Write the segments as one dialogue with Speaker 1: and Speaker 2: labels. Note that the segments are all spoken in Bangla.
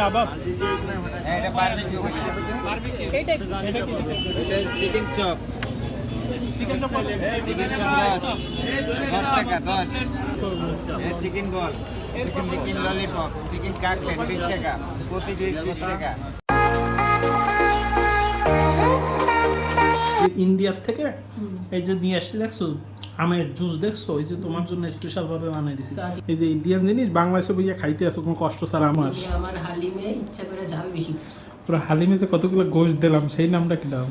Speaker 1: কাবাব।
Speaker 2: এটা বারবিকিউ
Speaker 3: এটা
Speaker 1: এটা
Speaker 2: chicken chop.
Speaker 1: Chicken chop
Speaker 2: chicken chop দশ। দশ টাকা দশ। এটা chicken ball. Chicken chicken lollipop. Chicken cutlet বিশ টাকা। প্রতি পিস বিশ টাকা।
Speaker 1: ইন্ডিয়ার থেকে এই যে নিয়ে আসছি দেখছ? আমের জুস দেখছ? এই যে তোমার জন্য স্পেশাল ভাবে বানাই দিছি। এই যে ইন্ডিয়ান জিনিস বাংলায় সব ইয়ে খাইতে আসো কোনো কষ্ট ছাড়া আমার।
Speaker 4: আমার হালিমে ইচ্ছা করে ঝাল বেশি।
Speaker 1: পুরো হালিমে যে কতগুলো গোশ দিলাম সেই নামটা কি দাও?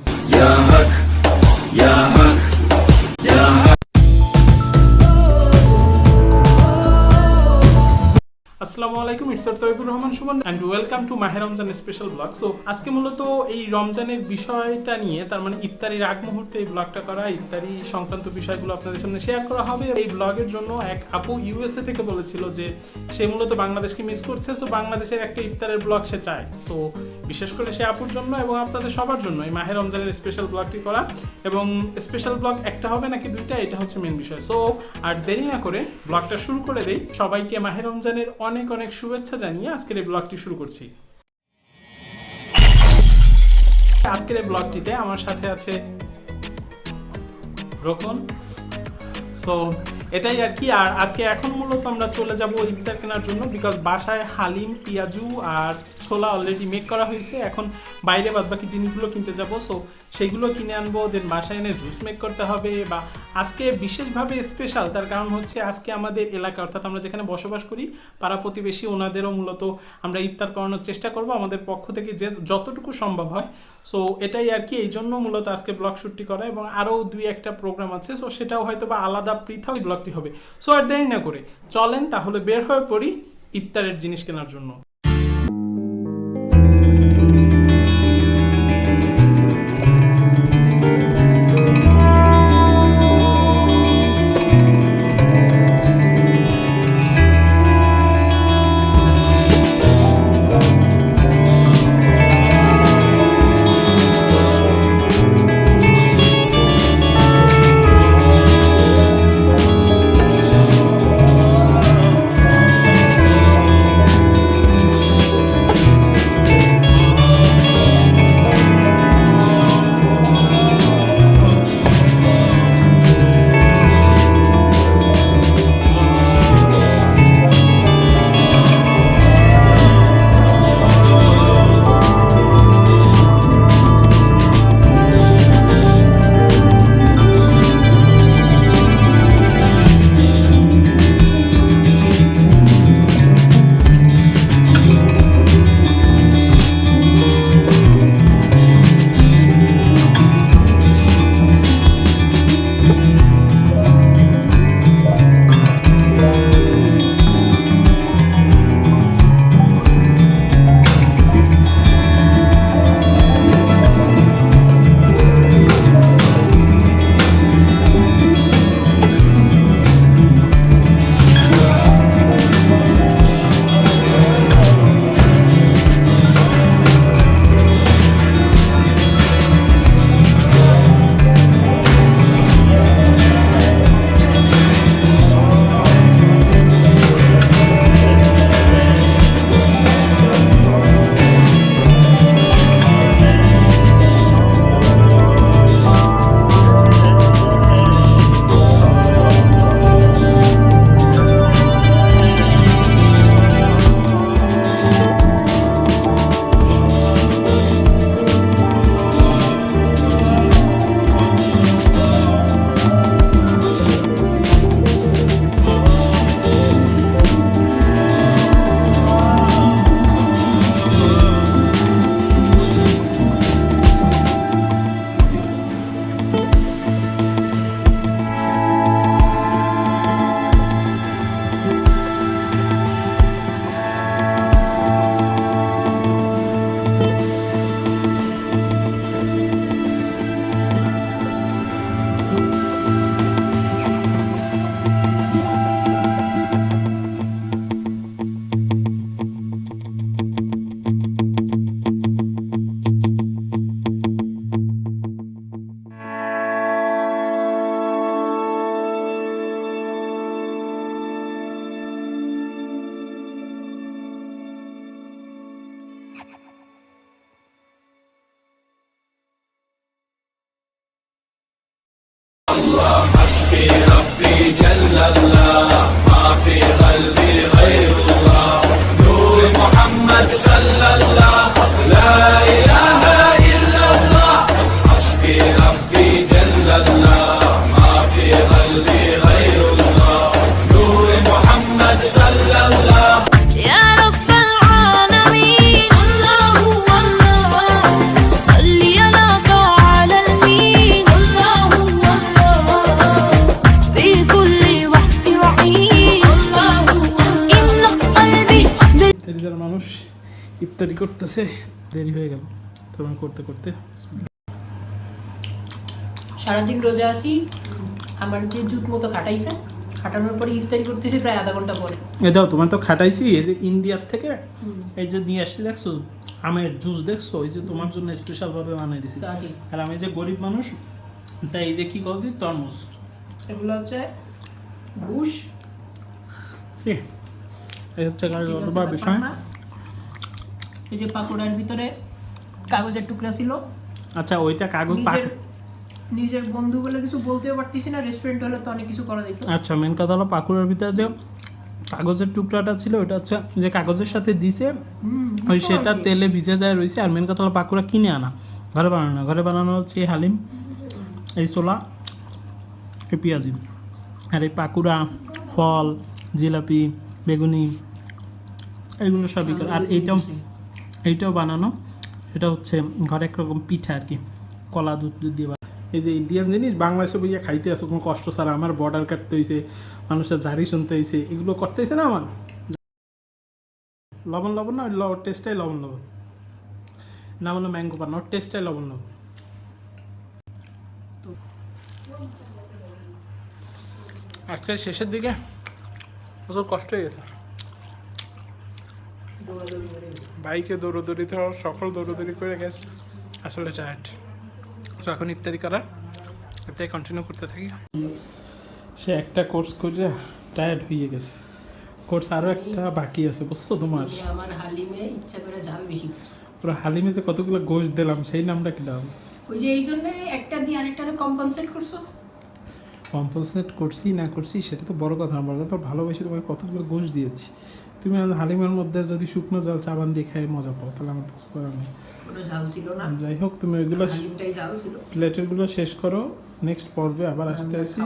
Speaker 1: আসসালামু আলাইকুম it's Taibur Rahman Suman and welcome to Mahe Ramzan special blog so আজকে মূলত এই রমজানের বিষয়টা নিয়ে, তার মানে ইফতারির আগ মুহূর্তে এই ব্লগটা করা, ইফতারি সংক্রান্ত বিষয়গুলো আপনাদের সামনে শেয়ার করা হবে। এই ব্লগের জন্য এক আপু ইউএসএ থেকে বলেছিল যে, সে মূলত বাংলাদেশকে মিস করছে সো বাংলাদেশের একটা ইফতারের ব্লগ সে চায়। সো বিশেষ করে সে আপুর জন্য এবং আপনাদের সবার জন্য এই মাহে রমজানের স্পেশাল ব্লগটি করা। এবং স্পেশাল ব্লগ একটা হবে নাকি দুইটা, এটা হচ্ছে মেন বিষয়। সো আর দেরি না করে ব্লগটা শুরু করে দেই। সবাইকে মাহে রমজানের অনেক অনেক শুভেচ্ছা জানিয়ে আজকের এই ব্লগটি শুরু করছি। আজকের এই ব্লগটিতে আমার সাথে আছে রোকন সো এটাই আর কি। আর আজকে এখন মূলত আমরা চলে যাব ইফতার কেনার জন্য বিকজ বাসায় হালিম, পেঁয়াজু আর ছোলা অলরেডি মেক করা হয়েছে। এখন বাইরে বাদ বাকি জিনিসগুলো কিনতে যাব। সো সেইগুলো কিনে আনব দেন বাসায় এনে জুস মেক করতে হবে বা আজকে বিশেষভাবে স্পেশাল তার কারণ হচ্ছে আজকে আমাদের এলাকা, অর্থাৎ আমরা যেখানে বসবাস করি, পাড়া প্রতিবেশী ওনাদেরও মূলত আমরা ইফতার করানোর চেষ্টা করব আমাদের পক্ষ থেকে যে যতটুকু সম্ভব হয়। সো এটাই আর কি, এই জন্য মূলত আজকে ব্লগ শ্যুটটি করা এবং আরও দুই একটা প্রোগ্রাম আছে। সো সেটাও হয়তো বা আলাদা পৃথক ব্লগটি হবে। সো আর দেরি না করে চলেন, তাহলে বের হয়ে পড়ি ইফতারের জিনিস কেনার জন্য। ইফতারি করতেছে দেরি হয়ে গেল। তোমার করতে করতে
Speaker 4: সারাদিন রোজা আসি আমার যে জুত মতো খাটাইছে খাটানোর পরে ইফতারি করতেছি প্রায় আধা ঘণ্টা পরে।
Speaker 1: এ দাও তোমার তো খাটাইছি এই যে ইন্ডিয়ার থেকে এই যে নিয়ে আসছি দেখছ? আমের জুস দেখছ? এই যে তোমার জন্য স্পেশাল ভাবে বানাই দিছি। আর আমি যে গরিব মানুষ তাই এই যে কি কল দিই তরমুজ।
Speaker 4: এগুলো হচ্ছে ঘুষ।
Speaker 1: এই হচ্ছে বিষয়।
Speaker 4: না। এই যে পাকোড়ার ভিতরে কাগজের টুকরা ছিল।
Speaker 1: আচ্ছা ওইটা কাগজ
Speaker 4: নিজের বন্ধু বলে কিছু বলতেও পারতেছি না রেস্টুরেন্ট হলে তো অনেক কিছু করা যেত।
Speaker 1: আচ্ছা মেন কথা হলো পাকুড়ার ভিতরে যে কাগজের টুকরাটা ছিল ওটা হচ্ছে যে কাগজের সাথে দিছে। ওই সেটা তেলে ভিজে যায় রয়েছে আর মেন কথা হলো পাকুড়া কিনে আনা ঘরে বানানো না। ঘরে বানানো হচ্ছে হালিম এই ছোলা এই পেঁয়াজি। আর এই পাকুড়া ফল জিলাপি বেগুনি এগুলো সবই করে। আর এইটাও এইটাও বানানো। এটা হচ্ছে ঘরে একরকম পিঠা আর কি, কলা, দুধ দুধ দিয়ে। এই যে ইন্ডিয়ান জিনিস, বাংলাদেশে বইয়া খাইতে আসো, কোনো কষ্ট ছাড়া। আমার বর্ডার কাটতে হয়েছে মানুষের জারি শুনতে হয়েছে এগুলো করতে না আমার? লবণ লবণ না টেস্টটাই লবণ লবণ। না হলো ম্যাঙ্গো পান ওর টেস্টটাই লবণ লবণ। আজকে শেষের দিকে প্রচুর কষ্ট হয়ে গেছে। বাইকে দৌড়দৌড়ি দৌড়োদৌড়িতে সকল দৌড়োদৌড়ি করে গেছে। আসলে টায়ার্ড তো এখন ইফতারি করার এটাই কন্টিনিউ করতে থাকি। সে একটা কোর্স করে টায়ার্ড হয়ে গেছে। কোর্স আরও একটা বাকি আছে বুঝছ তোমার?
Speaker 4: যে আমার হালিমে ইচ্ছা করে ঝাল বেশি
Speaker 1: পুরো হালিমে যে কতগুলো গোশ দিলাম সেই নামটা কি দাম
Speaker 4: ওই যে এই জন্য একটা দিয়ে আরেকটারে কম্পনসেট করছ।
Speaker 1: কম্পোসেট করছি না করছি সেটা তো বড় কথা আমার তো ভালোবেসে তোমাকে কতগুলো গোশ দিয়েছি। তুমি হালিমের মধ্যে যদি শুকনো জল চাবান দিয়ে খাই মজা পাও তাহলে আমার কিছু করার নেই। যাই হোক তুমি ওইগুলো প্লেটেরগুলো শেষ করো নেক্সট পর্বে আবার আসতে আসি।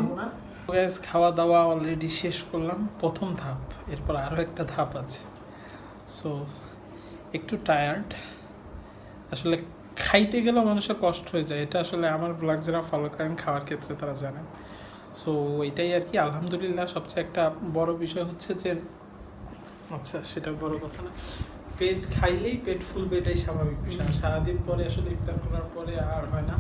Speaker 1: গ্যাস খাওয়া দাওয়া অলরেডি শেষ করলাম। প্রথম ধাপ এরপর আরও একটা ধাপ আছে। সো একটু টায়ার্ড আসলে খাইতে গেলেও মানুষের কষ্ট হয়ে যায়। এটা আসলে আমার ব্লগ যারা ফলো করেন খাওয়ার ক্ষেত্রে তারা জানেন। সো এটাই আর কি। আলহামদুলিল্লাহ সবচেয়ে একটা বড় বিষয় হচ্ছে যে আচ্ছা সেটা বড় কথা না। পেট খাইলেই পেট ফুলবে এটাই স্বাভাবিক বিষয়। সারাদিন পরে আসলে ইফতার করার পরে আর হয় না।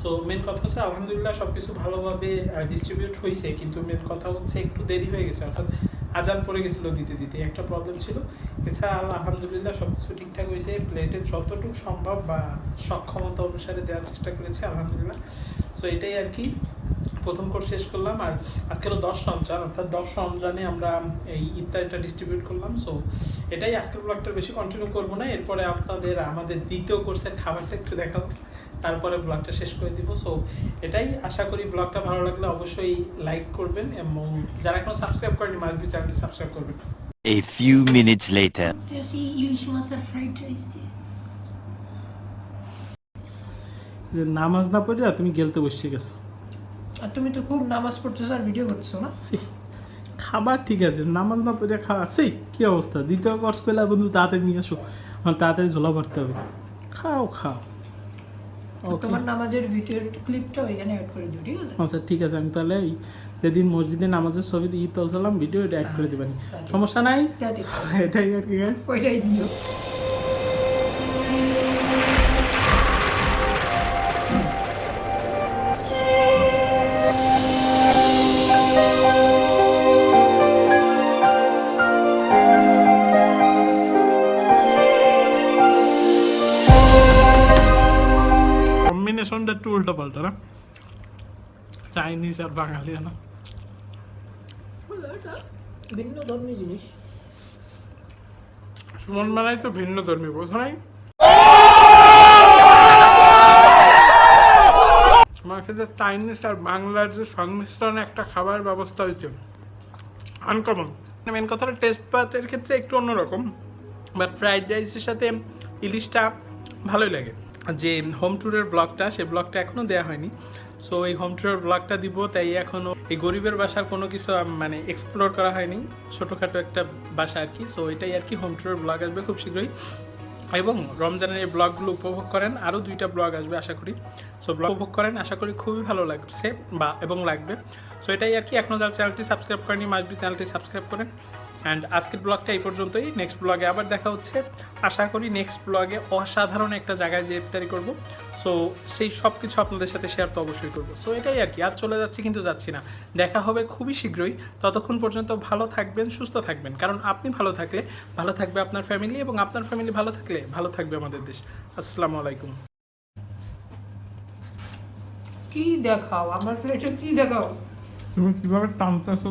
Speaker 1: সো মেন কথা হচ্ছে আলহামদুলিল্লাহ সব কিছু ভালোভাবে ডিস্ট্রিবিউট হয়েছে কিন্তু মেন কথা হচ্ছে একটু দেরি হয়ে গেছে। অর্থাৎ আজান পড়ে গেছিল দিতে দিতে একটা প্রবলেম ছিল। এছাড়া আলহামদুলিল্লাহ সব কিছু ঠিকঠাক হয়েছে প্লেটে যতটুকু সম্ভব বা সক্ষমতা অনুসারে দেওয়ার চেষ্টা করেছে আলহামদুলিল্লাহ। সো এটাই আর কি। প্রথম কোর্স শেষ করলাম আর আজকে হলো দশ রমজান অর্থাৎ দশ রমজানে আমরা এই ইফতারিটা ডিস্ট্রিবিউট করলাম। সো এটাই আজকের ব্লগটা বেশি কন্টিনিউ করব না। এরপরে আপনাদের আমাদের দ্বিতীয় কোর্সের খাবারটা একটু দেখাবো। তারপরে ব্লগটা শেষ করে দিব। সো এটাই আশা করি ব্লগটা ভালো লাগলে অবশ্যই লাইক করবেন এবং যারা এখন সাবস্ক্রাইব করেনি মার্কবি চ্যানেলটি সাবস্ক্রাইব করবেন।
Speaker 5: A few minutes later.
Speaker 4: ইলিশ মাছের ফ্রাইড রাইস দিয়ে
Speaker 1: নামাজ না পড়ে তুমি গেলতে বসে গেছো।
Speaker 4: আর তুমি তো খুব নামাজ পড়তেছো আর ভিডিও করছ না?
Speaker 1: খাবার ঠিক আছে নামাজ না পড়ে খাওয়া সেই কি অবস্থা? দ্বিতীয় কোর্স করলে বন্ধু তাড়াতাড়ি নিয়ে আসো। আমার তাড়াতাড়ি ঝোলা ভরতে হবে। খাও খাও।
Speaker 4: তোমার নামাজের ভিডিওর ক্লিপটা ওইখানে অ্যাড করে দিও ঠিক আছে?
Speaker 1: আচ্ছা ঠিক আছে আমি তাহলে যেদিন মসজিদে নামাজের ছবি ঈদ তুলছিলাম ভিডিও এটা অ্যাড করে দিবেন। সমস্যা নাই। এটাই আর কি
Speaker 4: ওইটাই দিও।
Speaker 1: একটু উল্টো পাল্টা না চাইনিজ আর বাঙালি না
Speaker 4: জিনিস
Speaker 1: সুমন মেলায় তো ভিন্ন ধর্মী বোঝো নাই আমার চাইনিজ আর বাংলার যে সংমিশ্রণে একটা খাবার ব্যবস্থা হয়েছে। আনকমন মেন কথাটা টেস্ট পাতের ক্ষেত্রে একটু অন্যরকম। বাট ফ্রাইড রাইসের সাথে ইলিশটা ভালোই লাগে। যে হোম ট্যুরের ব্লগটা সেই ব্লগটা এখনও দেওয়া হয়নি। সো এই হোম ট্যুরের ব্লগটা দিব, তাই এখনও এই গরিবের বাসার কোনো কিছু মানে এক্সপ্লোর করা হয়নি। ছোটোখাটো একটা বাসা আর কি। সো এটাই আর কি হোম ট্যুরের ব্লগ আসবে খুব শীঘ্রই। এবং রমজানের এই ব্লগগুলো উপভোগ করেন, আরও দুইটা ব্লগ আসবে, আশা করি। সো ব্লগ উপভোগ করেন, আশা করি খুবই ভালো লাগছে বা এবং লাগবে। সো এটাই আর কি এখনও যারা চ্যানেলটি সাবস্ক্রাইব করেনি মাসবি চ্যানেলটি সাবস্ক্রাইব করেন। অ্যান্ড আজকের ব্লগটা এই পর্যন্তই। নেক্সট ব্লগে আবার দেখা হচ্ছে। আশা করি নেক্সট ব্লগে অসাধারণ একটা জায়গায় যে ইফতারি করব। সো সেই সব কিছু আপনাদের সাথে শেয়ার তো অবশ্যই করব। সো এটাই আর কি। আর চলে যাচ্ছি কিন্তু যাচ্ছি না। দেখা হবে খুবই শীঘ্রই। ততক্ষণ পর্যন্ত ভালো থাকবেন সুস্থ থাকবেন। কারণ আপনি ভালো থাকলে ভালো থাকবে আপনার ফ্যামিলি এবং আপনার ফ্যামিলি ভালো থাকলে ভালো থাকবে আমাদের দেশ। আসসালামু আলাইকুম।
Speaker 4: কি দেখাও? আমার প্লেটে কি দেখাও?
Speaker 1: তুমি কীভাবে টানতেছো